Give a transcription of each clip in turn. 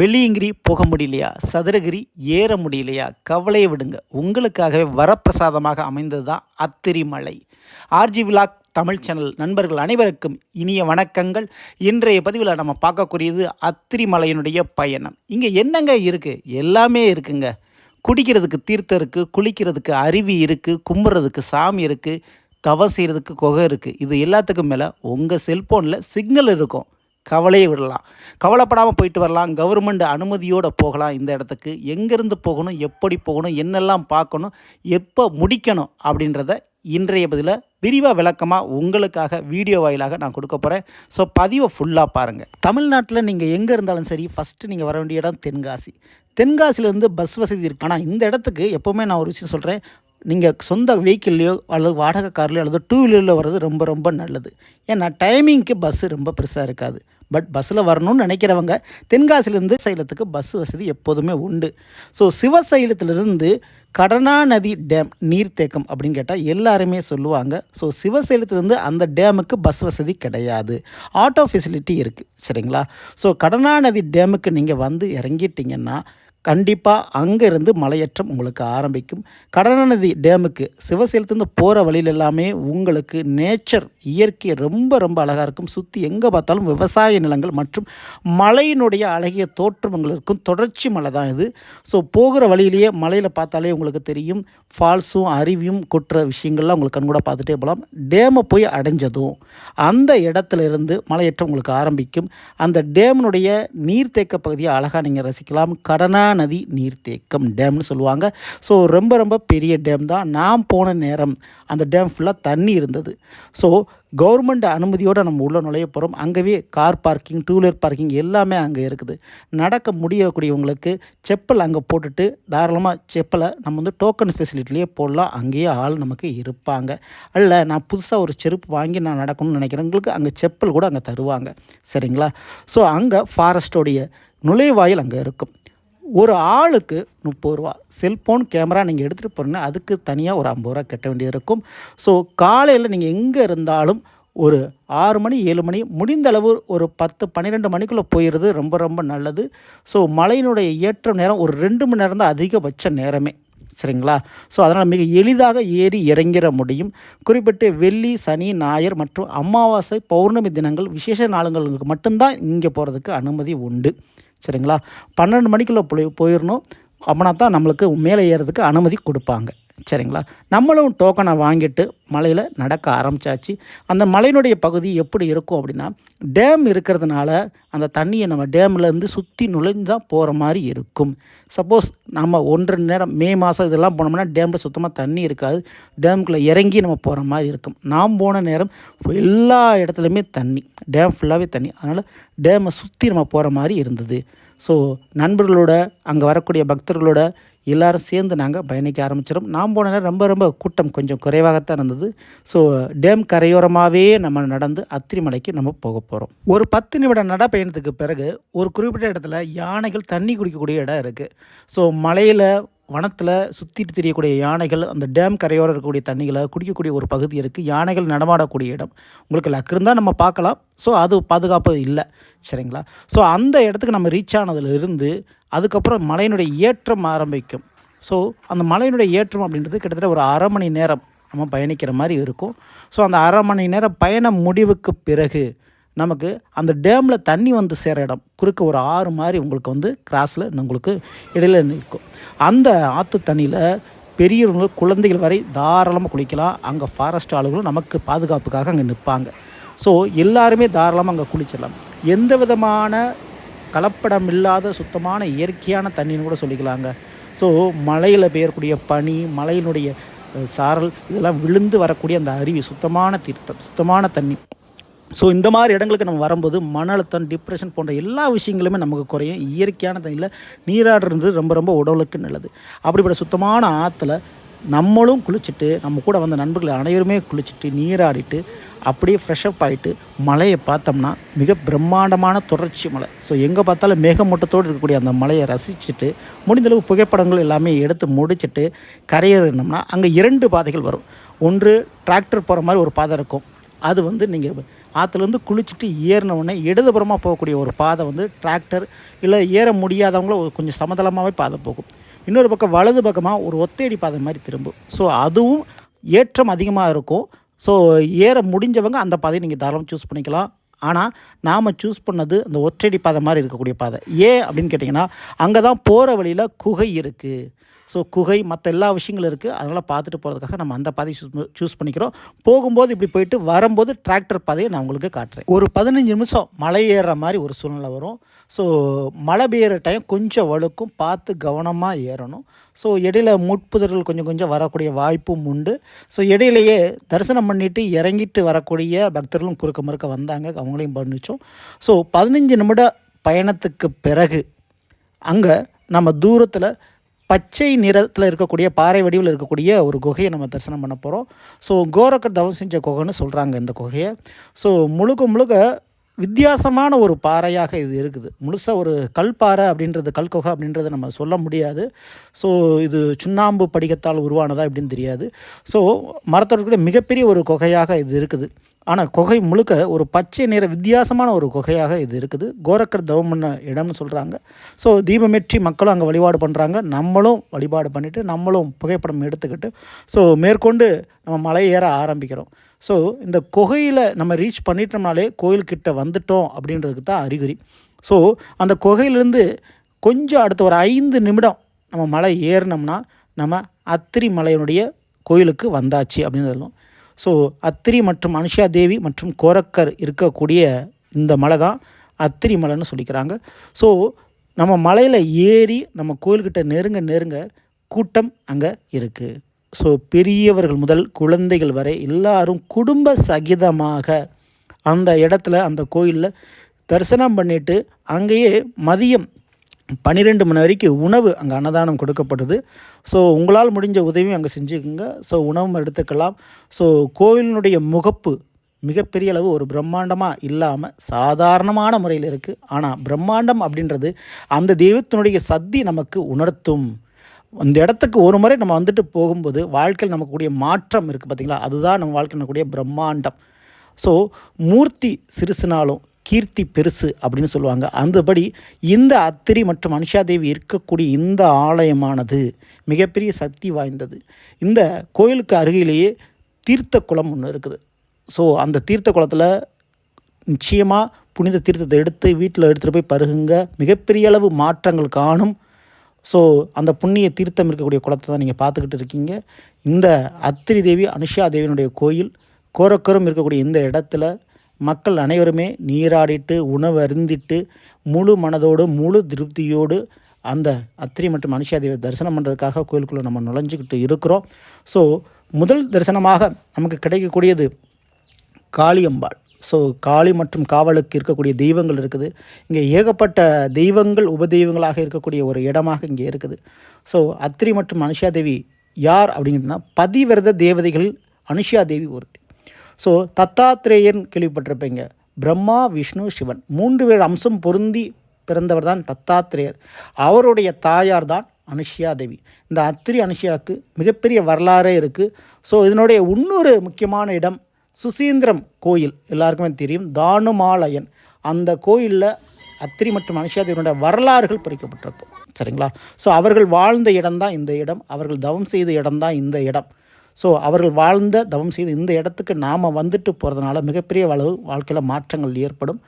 வெள்ளியங்கிரி போக முடியலையா? சதுரகிரி ஏற முடியலையா? கவலையை விடுங்க. உங்களுக்காகவே வரப்பிரசாதமாக அமைந்தது தான் அத்திரி மலை ஆர்ஜி விலாக் தமிழ் சேனல் நண்பர்கள் அனைவருக்கும் இனிய வணக்கங்கள். இன்றைய பதிவில் நம்ம பார்க்கக்கூடியது அத்திரி மலையினுடைய பயணம். இங்கே என்னங்க இருக்குது எல்லாமே இருக்குங்க. குடிக்கிறதுக்கு தீர்த்தம் இருக்குது குளிக்கிறதுக்கு அருவி இருக்குது கும்பிட்றதுக்கு சாமி இருக்குது தவம் செய்கிறதுக்கு குகை இருக்குது இது எல்லாத்துக்கும் மேலே உங்கள் செல்ஃபோனில் சிக்னல் இருக்கும். கவலையை விடலாம். கவலைப்படாமல் போயிட்டு வரலாம். கவர்மெண்ட் அனுமதியோடு போகலாம் இந்த இடத்துக்கு. எங்கேருந்து போகணும்? எப்படி போகணும்? என்னெல்லாம் பார்க்கணும்? எப்போ முடிக்கணும்? அப்படின்றத இன்றைய பதில விரிவாக விளக்கமாக உங்களுக்காக வீடியோ வாயிலாக நான் கொடுக்க போகிறேன் ஸோ பதிவை ஃபுல்லாக பாருங்கள் தமிழ்நாட்டில் நீங்கள் எங்கே இருந்தாலும் சரி ஃபஸ்ட்டு நீங்கள் வர வேண்டிய இடம் தென்காசி. தென்காசிலேருந்து பஸ் வசதி இருக்குது ஆனால் இந்த இடத்துக்கு எப்போவுமே நான் ஒரு விஷயம் சொல்கிறேன் நீங்கள் சொந்த வெஹிக்கிள்லையோ அல்லது வாடகை கார்லையோ அல்லது டூ வீலரில் வர்றது ரொம்ப ரொம்ப நல்லது. ஏன்னா டைமிங்க்கு பஸ்ஸு ரொம்ப பெருசாக இருக்காது. பட் பஸ்ஸில் வரணும்னு நினைக்கிறவங்க தென்காசிலேருந்து சைலத்துக்கு பஸ் வசதி எப்போதுமே உண்டு. ஸோ சிவசைலத்திலிருந்து கடனாநதி டேம் நீர்த்தேக்கம் அப்படின்னு கேட்டால் எல்லாருமே சொல்லுவாங்க. ஸோ சிவசைலத்திலேருந்து அந்த டேமுக்கு பஸ் வசதி கிடையாது. ஆட்டோ ஃபெசிலிட்டி இருக்குது சரிங்களா? ஸோ கடனாநதி டேமுக்கு நீங்கள் வந்து இறங்கிட்டிங்கன்னா கண்டிப்பாக அங்கேருந்து மலையேற்றம் உங்களுக்கு ஆரம்பிக்கும். கடனநதி டேமுக்கு சிவசேலத்துலேருந்து போகிற வழியில் எல்லாமே உங்களுக்கு நேச்சர் இயற்கை ரொம்ப ரொம்ப அழகாக இருக்கும். சுற்றி எங்கே பார்த்தாலும் விவசாய நிலங்கள் மற்றும் மலையினுடைய அழகிய தோற்றங்கள் இருக்கும். தொடர்ச்சி மலை தான் இது. ஸோ போகிற வழியிலேயே மலையில் பார்த்தாலே உங்களுக்கு தெரியும். ஃபால்ஸும் அருவியும் கொட்டுற விஷயங்கள்லாம் உங்களுக்கு கண்கூட பார்த்துட்டே போகலாம். டேமை போய் அடைஞ்சதும் அந்த இடத்துல இருந்து மலையேற்றம் உங்களுக்கு ஆரம்பிக்கும். அந்த டேமினுடைய நீர்த்தேக்க பகுதியை அழகாக நீங்கள் ரசிக்கலாம். கடனா நதி நீர்த்தேக்கம் டேம்னு சொல்லுவாங்க. ஸோ ரொம்ப ரொம்ப பெரிய டேம் தான். நான் போன நேரம் அந்த டேம் ஃபுல்லாக தண்ணி இருந்தது. ஸோ கவர்மெண்ட் அனுமதியோடு நம்ம உள்ளே நுழைய போகிறோம் அங்கேவே car parking two wheeler parking எல்லாமே அங்கே இருக்குது. நடக்க முடியக்கூடியவங்களுக்கு செப்பல் அங்கே போட்டுட்டு தாராளமாக செப்பலை நம்ம வந்து டோக்கன் ஃபெசிலிட்டிலேயே போடலாம். அங்கேயே ஆள் நமக்கு இருப்பாங்க. அல்ல நான் புதுசாக ஒரு செருப்பு வாங்கி நான் நடக்கணும்னு நினைக்கிறவங்களுக்கு அங்கே செப்பல் கூட அங்கே தருவாங்க. சரிங்களா? ஸோ அங்கே ஃபாரஸ்டோடைய நுழைவாயில் அங்கே இருக்கும். ஒரு ஆளுக்கு முப்பது ரூபா. செல்ஃபோன் கேமரா நீங்கள் எடுத்துகிட்டு போகிறீங்கன்னா அதுக்கு தனியாக ஒரு ஐம்பது ரூபா கட்ட வேண்டியது இருக்கும். ஸோ காலையில் நீங்கள் எங்கே இருந்தாலும் ஒரு ஆறு மணி ஏழு மணி முடிந்தளவு ஒரு பத்து பன்னிரெண்டு மணிக்குள்ளே போயிடுறது ரொம்ப ரொம்ப நல்லது. ஸோ மழையினுடைய ஏற்ற நேரம் ஒரு ரெண்டு மணி நேரம் தான் அதிகபட்ச நேரமே. சரிங்களா? ஸோ அதனால் மிக எளிதாக ஏறி இறங்கிட முடியும். குறிப்பிட்டு வெள்ளி சனி ஞாயிறு மற்றும் அமாவாசை பௌர்ணமி தினங்கள் விசேஷ நாளுங்களுக்கு மட்டும்தான் இங்கே போகிறதுக்கு அனுமதி உண்டு. சரிங்களா? பன்னெண்டு மணிக்குள்ளே போய் போயிடணும் அப்படின்னா தான் நம்மளுக்கு மேலே ஏறதுக்கு அனுமதி கொடுப்பாங்க. சரிங்களா? நம்மளும் டோக்கனை வாங்கிட்டு மலையில் நடக்க ஆரம்பித்தாச்சு அந்த மலையினுடைய பகுதி எப்படி இருக்கும் அப்படின்னா டேம் இருக்கிறதுனால அந்த தண்ணியை நம்ம டேம்லேருந்து சுற்றி நுழைஞ்சு தான் போகிற மாதிரி இருக்கும். சப்போஸ் நம்ம ஒன்றரை நேரம் மே மாதம் இதெல்லாம் போனோம்னா டேமில் சுத்தமாக தண்ணி இருக்காது. டேமுக்குள்ளே இறங்கி நம்ம போகிற மாதிரி இருக்கும். நாம் போன நேரம் எல்லா இடத்துலையுமே தண்ணி டேம் ஃபுல்லாகவே தண்ணி. அதனால் டேமை சுற்றி நம்ம போகிற மாதிரி இருந்தது. ஸோ நண்பர்களோட அங்கே வரக்கூடிய பக்தர்களோட எல்லோரும் சேர்ந்து நாங்கள் பயணிக்க ஆரம்பிச்சிடும் நாம் போன நேரம் ரொம்ப ரொம்ப கூட்டம் கொஞ்சம் குறைவாகத்தான் இருந்தது. ஸோ டேம் கரையோரமாகவே நம்ம நடந்து அத்திரிமலைக்கு நம்ம போக போகிறோம் ஒரு பத்து நிமிட நடப்பயணத்துக்கு பிறகு ஒரு குறிப்பிட்ட இடத்துல யானைகள் தண்ணி குடிக்கக்கூடிய இடம் இருக்குது ஸோ மலையில் வனத்தில் சுற்றிட்டு தெரியக்கூடிய யானைகள் அந்த டேம் கரையோரம் இருக்கக்கூடிய தண்ணிகளை குடிக்கக்கூடிய ஒரு பகுதி இருக்குது யானைகள் நடமாடக்கூடிய இடம். உங்களுக்கு லக் இருந்தால் நம்ம பார்க்கலாம். ஸோ அது பாதுகாப்பு இல்லை. சரிங்களா? ஸோ அந்த இடத்துக்கு நம்ம ரீச் ஆனதுலேருந்து அதுக்கப்புறம் மலையினுடைய ஏற்றம் ஆரம்பிக்கும். ஸோ அந்த மலையினுடைய ஏற்றம் அப்படின்றது கிட்டத்தட்ட ஒரு அரை மணி நேரம் நம்ம பயணிக்கிற மாதிரி இருக்கும். ஸோ அந்த அரை மணி நேரம் பயணம் முடிவுக்கு பிறகு நமக்கு அந்த டேமில் தண்ணி வந்து சேர இடம். குறுக்க ஒரு ஆறு மாதிரி உங்களுக்கு வந்து கிராஸில் உங்களுக்கு இடையில நிற்கும். அந்த ஆற்று தண்ணியில் பெரியவங்க குழந்தைகள் வரை தாராளமாக குளிக்கலாம். அங்கே ஃபாரஸ்ட் ஆளுகளும் நமக்கு பாதுகாப்புக்காக அங்கே நிற்பாங்க. ஸோ எல்லாருமே தாராளமாக அங்கே குளிச்சிடலாம். எந்த விதமான கலப்படம் இல்லாத சுத்தமான இயற்கையான தண்ணின்னு கூட சொல்லிக்கலாங்க. ஸோ மலையில் பெய்யக்கூடிய பனி மலையினுடைய சாரல் இதெல்லாம் விழுந்து வரக்கூடிய அந்த அருவி சுத்தமான தீர்த்தம் சுத்தமான தண்ணி. ஸோ இந்த மாதிரி இடங்களுக்கு நம்ம வரும்போது மன அழுத்தம் டிப்ரெஷன் போன்ற எல்லா விஷயங்களுமே நமக்கு குறையும். இயற்கையான தண்ணியில் நீராடுறது ரொம்ப ரொம்ப உடலுக்கு நல்லது. அப்படிப்பட்ட சுத்தமான ஆற்றுல நம்மளும் குளிச்சுட்டு நம்ம கூட வந்த நண்பர்கள் அனைவருமே குளிச்சுட்டு நீராடிட்டு அப்படியே ஃப்ரெஷ்அப் ஆகிட்டு மலையை பார்த்தோம்னா மிக பிரம்மாண்டமான தொடர்ச்சி மலை. ஸோ எங்கே பார்த்தாலும் மேகமூட்டத்தோடு இருக்கக்கூடிய அந்த மலையை ரசிச்சுட்டு முடிந்தளவு புகைப்படங்கள் எல்லாமே எடுத்து முடிச்சுட்டு கரையேறினோம்னா அங்கே இரண்டு பாதைகள் வரும். ஒன்று டிராக்டர் போகிற மாதிரி ஒரு பாதை இருக்கும். அது வந்து நீங்கள் ஆற்றுலேருந்து குளிச்சுட்டு ஏறினவுடனே இடதுபுறமாக போகக்கூடிய ஒரு பாதை வந்து டிராக்டர் இல்லை ஏற முடியாதவங்களும் ஒரு கொஞ்சம் சமதளமாகவே பாதை போகும். இன்னொரு பக்கம் வலது பக்கமாக ஒரு ஒத்தையடி பாதை மாதிரி திரும்பும். ஸோ அதுவும் ஏற்றம் அதிகமாக இருக்கும். ஸோ ஏற முடிஞ்சவங்க அந்த பாதையை நீங்கள் தாராளமாக சூஸ் பண்ணிக்கலாம். ஆனால் நாம் சூஸ் பண்ணது அந்த ஒற்றடி பாதை மாதிரி இருக்கக்கூடிய பாதை. ஏன் அப்படின்னு கேட்டிங்கன்னா அங்கே தான் போகிற வழியில் குகை இருக்குது ஸோ குகை மற்ற எல்லா விஷயங்களும் இருக்குது அதனால் பார்த்துட்டு போகிறதுக்காக நம்ம அந்த பாதையை சூஸ் சூஸ் பண்ணிக்கிறோம். போகும்போது இப்படி போயிட்டு வரும்போது டிராக்டர் பாதையை நான் உங்களுக்கு காட்டுறேன். ஒரு பதினஞ்சு நிமிஷம் மலை ஏறுற மாதிரி ஒரு சூழ்நிலை வரும். ஸோ மழை பெய்கிற டைம் கொஞ்சம் வழுக்கும். பார்த்து கவனமாக ஏறணும். ஸோ இடையில முட்புதர்கள் கொஞ்சம் கொஞ்சம் வரக்கூடிய வாய்ப்பும் உண்டு. ஸோ இடையிலேயே தரிசனம் பண்ணிவிட்டு இறங்கிட்டு வரக்கூடிய பக்தர்களும் குறுக்க முறுக்க வந்தாங்க. அவங்களையும் பண்ணிச்சோம். ஸோ பதினஞ்சு நிமிட பயணத்துக்கு பிறகு அங்கே நம்ம தூரத்தில் பச்சை நிறத்தில் இருக்கக்கூடிய பாறை வடிவில் இருக்கக்கூடிய ஒரு குகையை நம்ம தரிசனம் பண்ண போகிறோம் ஸோ கோரக்கர் தவம் செஞ்ச குகைன்னு சொல்கிறாங்க இந்த குகையை. ஸோ முழுக்க முழுக்க வித்தியாசமான ஒரு பாறையாக இது இருக்குது. முழுசாக ஒரு கல் பாறை அப்படின்றது கல் குகை அப்படின்றத நம்ம சொல்ல முடியாது. ஸோ இது சுண்ணாம்பு படிகத்தால் உருவானதா எப்படின்னு தெரியாது. ஸோ மரத்தோட மிகப்பெரிய ஒரு குகையாக இது இருக்குது. ஆனால் குகை முழுக்க ஒரு பச்சை நிற வித்தியாசமான ஒரு குகையாக இது இருக்குது. கோரக்கர் தவம் பண்ண இடம்னு சொல்கிறாங்க ஸோ தீபமேற்றி மக்களும் அங்கே வழிபாடு பண்ணுறாங்க நம்மளும் வழிபாடு பண்ணிவிட்டு நம்மளும் புகைப்படம் எடுத்துக்கிட்டு ஸோ மேற்கொண்டு நம்ம மலை ஏற ஆரம்பிக்கிறோம். ஸோ இந்த குகையில் நம்ம ரீச் பண்ணிட்டோம்னாலே கோயில்கிட்ட வந்துட்டோம் அப்படின்றதுக்கு தான் அறிகுறி. ஸோ அந்த குகையிலேருந்து கொஞ்சம் அடுத்த ஒரு ஐந்து நிமிடம் நம்ம மலை ஏறினோம்னா நம்ம அத்திரி மலையினுடைய கோயிலுக்கு வந்தாச்சு அப்படின்னு சொல்லுவோம் ஸோ அத்திரி மற்றும் அனுஷா தேவி மற்றும் கோரக்கர் இருக்கக்கூடிய இந்த மலை தான் அத்திரி மலைன்னு சொல்லிக்கிறாங்க. ஸோ நம்ம மலையில் ஏறி நம்ம கோயில்கிட்ட நெருங்க நெருங்க கூட்டம் அங்கே இருக்குது ஸோ பெரியவர்கள் முதல் குழந்தைகள் வரை எல்லாரும் குடும்ப சகிதமாக அந்த இடத்துல அந்த கோயிலில் தரிசனம் பண்ணிவிட்டு அங்கேயே மதியம் பன்னிரெண்டு மணி வரைக்கும் உணவு அங்கே அன்னதானம் கொடுக்கப்படுது ஸோ உங்களால் முடிஞ்ச உதவியும் அங்கே செஞ்சுக்கோங்க. ஸோ உணவும் எடுத்துக்கலாம். ஸோ கோவிலினுடைய முகப்பு மிகப்பெரிய அளவு ஒரு பிரம்மாண்டமாக இல்லாமல் சாதாரணமான முறையில் இருக்குது ஆனால் பிரம்மாண்டம் அப்படின்றது அந்த தெய்வத்தினுடைய சக்தி நமக்கு உணர்த்தும். அந்த இடத்துக்கு ஒரு முறை நம்ம வந்துட்டு போகும்போது வாழ்க்கையில் நமக்கு கூடிய மாற்றம் இருக்குது பார்த்திங்களா அதுதான் நம்ம வாழ்க்கையில் கூடிய பிரம்மாண்டம். ஸோ மூர்த்தி சிறுசுனாலும் கீர்த்தி பெருசு அப்படின்னு சொல்லுவாங்க. அந்தபடி இந்த அத்திரி மற்றும் அனுஷாதேவி இருக்கக்கூடிய இந்த ஆலயமானது மிகப்பெரிய சக்தி வாய்ந்தது. இந்த கோயிலுக்கு அருகிலேயே தீர்த்த குளம் ஒன்று இருக்குது. ஸோ அந்த தீர்த்த குளத்தில் நிச்சயமாக புனித தீர்த்தத்தை எடுத்து வீட்டில் எடுத்துகிட்டு போய் பருகுங்க. மிகப்பெரிய அளவு மாற்றங்கள் காணும். ஸோ அந்த புண்ணிய தீர்த்தம் இருக்கக்கூடிய குளத்தை தான் நீங்கள் பார்த்துக்கிட்டு இருக்கீங்க. இந்த அத்திரி தேவி அனுஷா தேவியினுடைய கோயில் கோரக்கரும் இருக்கக்கூடிய இந்த இடத்துல மக்கள் அனைவருமே நீராடிட்டு உணவு அருந்திட்டு முழு மனதோடு முழு திருப்தியோடு அந்த அத்திரி மற்றும் மனுஷாதேவி தரிசனம் பண்ணுறதுக்காக கோயிலுக்குள்ளே நம்ம நுழைஞ்சிக்கிட்டு இருக்கிறோம். ஸோ முதல் தரிசனமாக நமக்கு கிடைக்கக்கூடியது காளியம்பாள். ஸோ காளி மற்றும் காவலுக்கு இருக்கக்கூடிய தெய்வங்கள் இருக்குது. இங்கே ஏகப்பட்ட தெய்வங்கள் உபதெய்வங்களாக இருக்கக்கூடிய ஒரு இடமாக இங்கே இருக்குது. ஸோ அத்திரி மற்றும் அனுஷாதேவி யார் அப்படின்னா பதிவிரத தேவதைகள் அனுஷாதேவி ஒருத்தி. ஸோ தத்தாத்ரேயன் கேள்விப்பட்டிருப்பீங்க. பிரம்மா விஷ்ணு சிவன். மூன்று பேர் அம்சம் பொருந்தி பிறந்தவர் தான் தத்தாத்ரேயர் அவருடைய தாயார் தான் அனுஷியா தேவி. இந்த அத்திரி அனுஷியாவுக்கு மிகப்பெரிய வரலாறே இருக்குது ஸோ இதனுடைய இன்னொரு முக்கியமான இடம் சுசீந்திரம் கோயில். எல்லாருக்குமே தெரியும். தானுமாலயன். அந்த கோயிலில் அத்திரி மற்றும் அனுஷியாதேவனுடைய வரலாறுகள் பொறிக்கப்பட்டிருக்கும். சரிங்களா? ஸோ அவர்கள் வாழ்ந்த இடம்தான் இந்த இடம். அவர்கள் தவம் செய்த இடம்தான் இந்த இடம். ஸோ அவர்கள் வாழ்ந்த தவம் செய்த இந்த இடத்துக்கு நாம் வந்துட்டு போகிறதுனால மிகப்பெரிய அளவு வாழ்க்கையில் மாற்றங்கள் ஏற்படும்.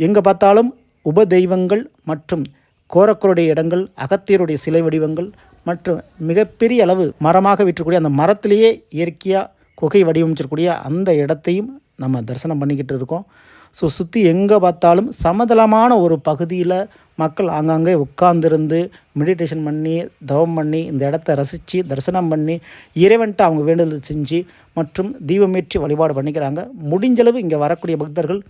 எங்கே பார்த்தாலும் உப தெய்வங்கள் மற்றும் கோரக்கருடைய இடங்கள் அகத்தியருடைய சிலை வடிவங்கள் மற்றும் மிகப்பெரிய அளவு மரமாக விற்றக்கூடிய அந்த மரத்திலேயே இயற்கையாக குகை வடிவமைச்சிருக்கூடிய அந்த இடத்தையும் நம்ம தரிசனம் பண்ணிக்கிட்டு இருக்கோம். ஸோ சுற்றி எங்கே பார்த்தாலும் சமதளமான ஒரு பகுதியில் மக்கள் ஆங்காங்கே உட்கார்ந்துருந்து மெடிடேஷன் பண்ணி தவம் பண்ணி இந்த இடத்த ரசித்து தரிசனம் பண்ணி இறைவன்ட்டு அவங்க வேண்டுதல் செஞ்சு மற்றும் தீபமேற்றி வழிபாடு பண்ணிக்கிறாங்க. முடிஞ்சளவு இங்கே வரக்கூடிய பக்தர்கள்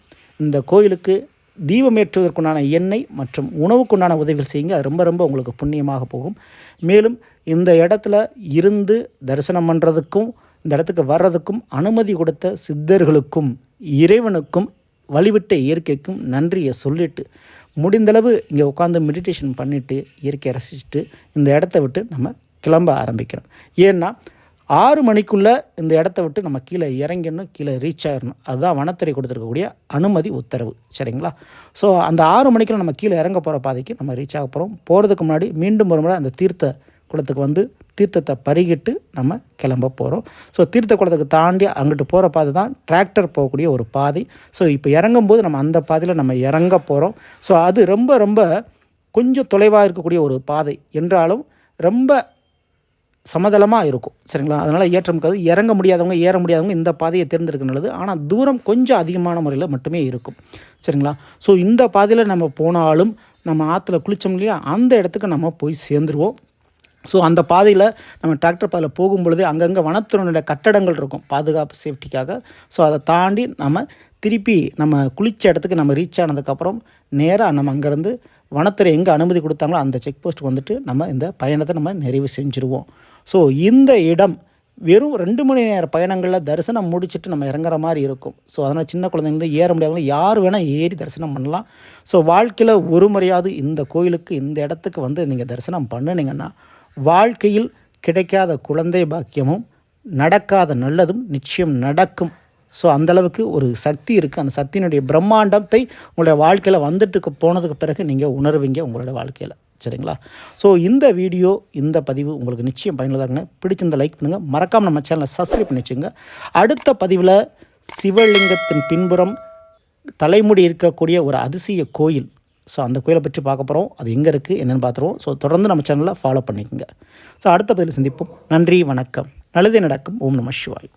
இந்த கோயிலுக்கு தீபமேற்றுவதற்குண்டான எண்ணெய் மற்றும் உணவுக்குண்டான உதவிகள் செய்யுங்க. அது ரொம்ப ரொம்ப உங்களுக்கு புண்ணியமாக போகும். மேலும் இந்த இடத்துல இருந்து தரிசனம் பண்ணுறதுக்கும் இந்த இடத்துக்கு வர்றதுக்கும் அனுமதி கொடுத்த சித்தர்களுக்கும் இறைவனுக்கும் வழிவிட்ட இயற்கைக்கும் நன்றியை சொல்லிட்டு முடிந்தளவு இங்கே உட்காந்து மெடிடேஷன் பண்ணிவிட்டு இயற்கையை ரசிச்சுட்டு இந்த இடத்த விட்டு நம்ம கிளம்ப ஆரம்பிக்கிறோம். ஏன்னா ஆறு மணிக்குள்ளே இந்த இடத்த விட்டு நம்ம கீழே இறங்கிடணும் கீழே ரீச் ஆகிடணும் அதுதான் வனத்துறை கொடுத்துருக்கக்கூடிய அனுமதி உத்தரவு. சரிங்களா? ஸோ அந்த ஆறு மணிக்குள்ள நம்ம கீழே இறங்க போகிற பாதைக்கு நம்ம ரீச் ஆக போகிறோம் போகிறதுக்கு முன்னாடி மீண்டும் ஒரு முறை அந்த தீர்த்த குளத்துக்கு வந்து தீர்த்தத்தை பருகிட்டு நம்ம கிளம்ப போகிறோம் ஸோ தீர்த்த குளத்துக்கு தாண்டி அங்கிட்டு போகிற பாதை தான் டிராக்டர் போகக்கூடிய ஒரு பாதை. ஸோ இப்போ இறங்கும்போது நம்ம அந்த பாதையில் நம்ம இறங்க போகிறோம் ஸோ அது ரொம்ப ரொம்ப கொஞ்சம் தொலைவாக இருக்கக்கூடிய ஒரு பாதை என்றாலும் ரொம்ப சமதளமாக இருக்கும். சரிங்களா? அதனால் ஏற்றம் கது இறங்க முடியாதவங்க ஏற முடியாதவங்க இந்த பாதையை தேர்ந்தெடுக்க நல்லது. ஆனால் தூரம் கொஞ்சம் அதிகமான முறையில் மட்டுமே இருக்கும். சரிங்களா? ஸோ இந்த பாதையில் நம்ம போனாலும் நம்ம ஆற்றுல குளித்தோம் இல்லையா? அந்த இடத்துக்கு நம்ம போய் சேர்ந்துருவோம். ஸோ அந்த பாதையில் நம்ம டிராக்டர் பாதையில் போகும்பொழுது அங்கங்கே வனத்துறையினுடைய கட்டடங்கள் இருக்கும். பாதுகாப்பு சேஃப்டிக்காக ஸோ அதை தாண்டி நம்ம திருப்பி நம்ம குளித்த இடத்துக்கு நம்ம ரீச் ஆனதுக்கப்புறம் நேராக நம்ம அங்கேருந்து வனத்துறை எங்கே அனுமதி கொடுத்தாங்களோ அந்த செக் போஸ்ட்டுக்கு வந்துட்டு நம்ம இந்த பயணத்தை நம்ம நிறைவு செஞ்சுருவோம். ஸோ இந்த இடம் வெறும் ரெண்டு மணி நேர பயணங்களில் தரிசனம் முடிச்சுட்டு நம்ம இறங்குற மாதிரி இருக்கும். ஸோ அதனால் சின்ன குழந்தைங்க ஏற முடியாதவங்க யார் வேணால் ஏறி தரிசனம் பண்ணலாம். ஸோ வாழ்க்கையில் ஒரு முறையாவது இந்த கோயிலுக்கு இந்த இடத்துக்கு வந்து நீங்கள் தரிசனம் பண்ணுனீங்கன்னா வாழ்க்கையில் கிடைக்காத குழந்தை பாக்கியமும் நடக்காத நல்லதும் நிச்சயம் நடக்கும். ஸோ அந்தளவுக்கு ஒரு சக்தி இருக்குது அந்த சக்தியினுடைய பிரம்மாண்டத்தை உங்களுடைய வாழ்க்கையில் வந்துட்டு போனதுக்கு பிறகு நீங்கள் உணர்வீங்க உங்களோட வாழ்க்கையில். சரிங்களா? ஸோ இந்த வீடியோ இந்த பதிவு உங்களுக்கு நிச்சயம் பயனுள்ளதாக இருங்க பிடிச்சிருந்த லைக் பண்ணுங்கள் மறக்காமல் நம்ம சேனலை சப்ஸ்கிரைப் பண்ணி வச்சுங்க அடுத்த பதிவில் சிவலிங்கத்தின் பின்புறம் தலைமுடி இருக்கக்கூடிய ஒரு அதிசய கோயில் ஸோ அந்த கோயிலை பற்றி பார்க்க போகிறோம் அது எங்கே இருக்குது என்னென்னு பார்த்துருவோம். ஸோ தொடர்ந்து நம்ம சேனலில் ஃபாலோ பண்ணிக்கோங்க. ஸோ அடுத்த பதில் சந்திப்போம். நன்றி வணக்கம். நல்லதே நடக்கும். ஓம் நம சிவாய்.